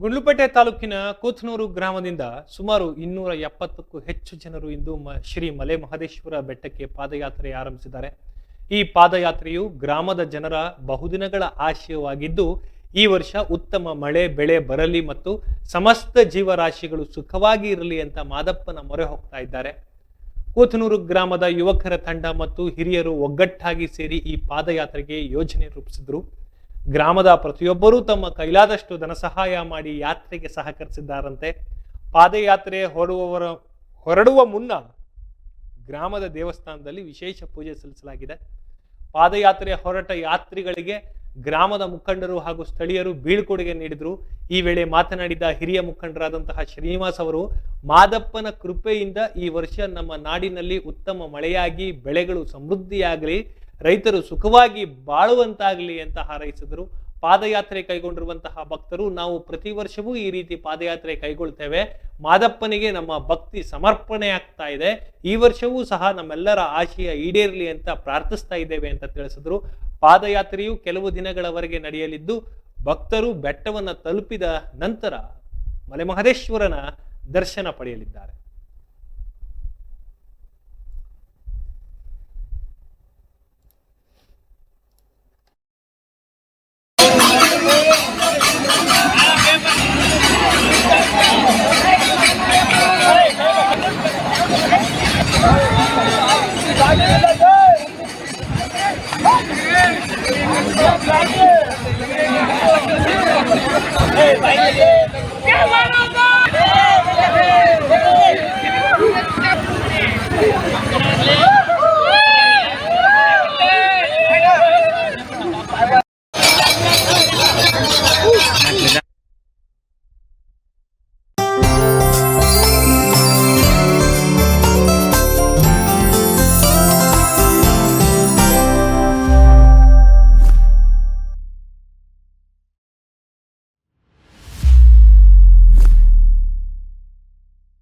ಗುಂಡ್ಲುಪೇಟೆ ತಾಲೂಕಿನ ಕೂತ್ನೂರು ಗ್ರಾಮದಿಂದ ಸುಮಾರು ಇನ್ನೂರ ಎಪ್ಪತ್ತಕ್ಕೂ ಹೆಚ್ಚು ಜನರು ಇಂದು ಶ್ರೀ ಮಲೆ ಮಹದೇಶ್ವರ ಬೆಟ್ಟಕ್ಕೆ ಪಾದಯಾತ್ರೆ ಆರಂಭಿಸಿದ್ದಾರೆ. ಈ ಪಾದಯಾತ್ರೆಯು ಗ್ರಾಮದ ಜನರ ಬಹುದಿನಗಳ ಆಶಯವಾಗಿದ್ದು, ಈ ವರ್ಷ ಉತ್ತಮ ಮಳೆ, ಬೆಳೆ ಬರಲಿ ಮತ್ತು ಸಮಸ್ತ ಜೀವರಾಶಿಗಳು ಸುಖವಾಗಿ ಇರಲಿ ಅಂತ ಮಾದಪ್ಪನ ಮೊರೆ ಹೋಗ್ತಾ ಇದ್ದಾರೆ. ಕೂತನೂರು ಗ್ರಾಮದ ಯುವಕರ ತಂಡ ಮತ್ತು ಹಿರಿಯರು ಒಗ್ಗಟ್ಟಾಗಿ ಸೇರಿ ಈ ಪಾದಯಾತ್ರೆಗೆ ಯೋಜನೆ ರೂಪಿಸಿದ್ರು. ಗ್ರಾಮದ ಪ್ರತಿಯೊಬ್ಬರೂ ತಮ್ಮ ಕೈಲಾದಷ್ಟು ಧನ ಸಹಾಯ ಮಾಡಿ ಯಾತ್ರೆಗೆ ಸಹಕರಿಸಿದ್ದಾರಂತೆ. ಪಾದಯಾತ್ರೆ ಹೊರಡುವವರ, ಹೊರಡುವ ಮುನ್ನ ಗ್ರಾಮದ ದೇವಸ್ಥಾನದಲ್ಲಿ ವಿಶೇಷ ಪೂಜೆ ಸಲ್ಲಿಸಲಾಗಿದೆ. ಪಾದಯಾತ್ರೆ ಹೊರಟ ಯಾತ್ರಿಗಳಿಗೆ ಗ್ರಾಮದ ಮುಖಂಡರು ಹಾಗೂ ಸ್ಥಳೀಯರು ಬೀಳ್ಕೊಡುಗೆ ನೀಡಿದರು. ಈ ವೇಳೆ ಮಾತನಾಡಿದ ಹಿರಿಯ ಮುಖಂಡರಾದಂತಹ ಶ್ರೀನಿವಾಸ್ ಅವರು, ಮಾದಪ್ಪನ ಕೃಪೆಯಿಂದ ಈ ವರ್ಷ ನಮ್ಮ ನಾಡಿನಲ್ಲಿ ಉತ್ತಮ ಮಳೆಯಾಗಿ, ಬೆಳೆಗಳು ಸಮೃದ್ಧಿಯಾಗಲಿ. ರೈತರು ಸುಖವಾಗಿ ಬಾಳುವಂತಾಗಲಿ ಅಂತ ಹಾರೈಸಿದರು. ಪಾದಯಾತ್ರೆ ಕೈಗೊಂಡಿರುವಂತಹ ಭಕ್ತರು ನಾವು ಪ್ರತಿ ವರ್ಷವೂ ಈ ರೀತಿ ಪಾದಯಾತ್ರೆ ಕೈಗೊಳ್ತೇವೆ. ಮಾದಪ್ಪನಿಗೆ ನಮ್ಮ ಭಕ್ತಿ ಸಮರ್ಪಣೆ ಆಗ್ತಾ ಇದೆ. ಈ ವರ್ಷವೂ ಸಹ ನಮ್ಮೆಲ್ಲರ ಆಶಯ ಈಡೇರಲಿ ಅಂತ ಪ್ರಾರ್ಥಿಸ್ತಾ ಇದ್ದೇವೆ ಅಂತ ತಿಳಿಸಿದ್ರು. ಪಾದಯಾತ್ರೆಯು ಕೆಲವು ದಿನಗಳವರೆಗೆ ನಡೆಯಲಿದ್ದು, ಭಕ್ತರು ಬೆಟ್ಟವನ್ನು ತಲುಪಿದ ನಂತರ ಮಲೆಮಹದೇಶ್ವರನ ದರ್ಶನ ಪಡೆಯಲಿದ್ದಾರೆ. Hey, hey, hey.